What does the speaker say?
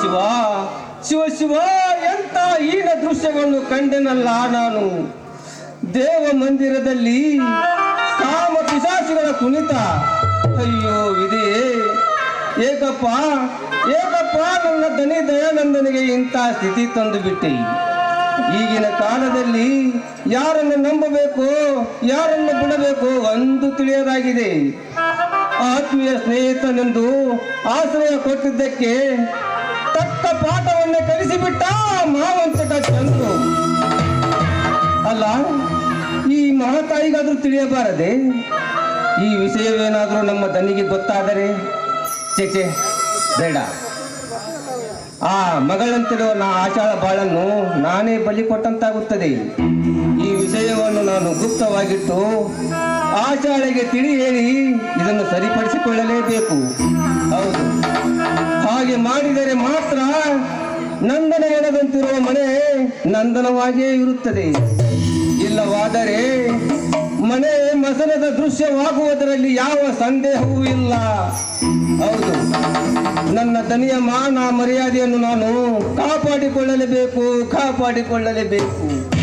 ಶಿವ ಶಿವ ಶಿವ ಎಂತ ಈನ ದೃಶ್ಯಗಳನ್ನು ಕಂಡೆನಲ್ಲ ನಾನು. ದೇವ ಮಂದಿರದಲ್ಲಿ ಕಾಮ ಪಿಶಾಚಿಗಳ ಕುಣಿತ. ಅಯ್ಯೋ ಇದೇ ಏಕಪ್ಪ ಏಕಪ್ಪ, ನನ್ನ ದನಿ ದಯಾನಂದನಿಗೆ ಇಂಥ ಸ್ಥಿತಿ ತಂದು ಬಿಟ್ಟೆ. ಈಗಿನ ಕಾಲದಲ್ಲಿ ಯಾರನ್ನು ನಂಬಬೇಕು, ಯಾರನ್ನು ಬಿಡಬೇಕು ಒಂದು ತಿಳಿಯದಾಗಿದೆ. ಆತ್ಮೀಯ ಸ್ನೇಹಿತನೆಂದು ಆಶ್ರಯ ಕೊಟ್ಟಿದ್ದಕ್ಕೆ ತಕ್ಕ ಪಾಠವನ್ನೇ ಕಲಿಸಿಬಿಟ್ಟ ಮಾವಂತಕ ಚಂದ್ರು. ಅಲ್ಲ, ಈ ಮಹಾತಾಯಿಗಾದ್ರೂ ತಿಳಿಯಬಾರದೆ? ಈ ವಿಷಯವೇನಾದರೂ ನಮ್ಮ ದನಿಗೆ ಗೊತ್ತಾದರೆ? ಚೇಚೆ ಬೇಡ. ಆ ಮಗಳಂತಿರುವ ನಾ ಆಶಾಳ ಬಾಳನ್ನು ನಾನೇ ಬಲಿ ಕೊಟ್ಟಂತಾಗುತ್ತದೆ. ಈ ವಿಷಯವನ್ನು ನಾನು ಗುಪ್ತವಾಗಿಟ್ಟು ಆಶಾಳೆಗೆ ತಿಳಿ ಹೇಳಿ ಇದನ್ನು ಸರಿಪಡಿಸಿಕೊಳ್ಳಲೇಬೇಕು. ಹೌದು. ಹಾಗೆ ಮಾಡಿದರೆ ಮಾತ್ರ ನಂದನ ಎಳೆದಂತಿರುವ ಮನೆ ನಂದನವಾಗಿಯೇ ಇರುತ್ತದೆ. ಇಲ್ಲವಾದರೆ ಮನೆ ಮಸನದ ದೃಶ್ಯವಾಗುವುದರಲ್ಲಿ ಯಾವ ಸಂದೇಹವೂ ಇಲ್ಲ. ಹೌದು. ನನ್ನ ತನಿಯ ಮಾನ ಮರ್ಯಾದೆಯನ್ನು ನಾನು ಕಾಪಾಡಿಕೊಳ್ಳಲೇಬೇಕು ಕಾಪಾಡಿಕೊಳ್ಳಲೇಬೇಕು.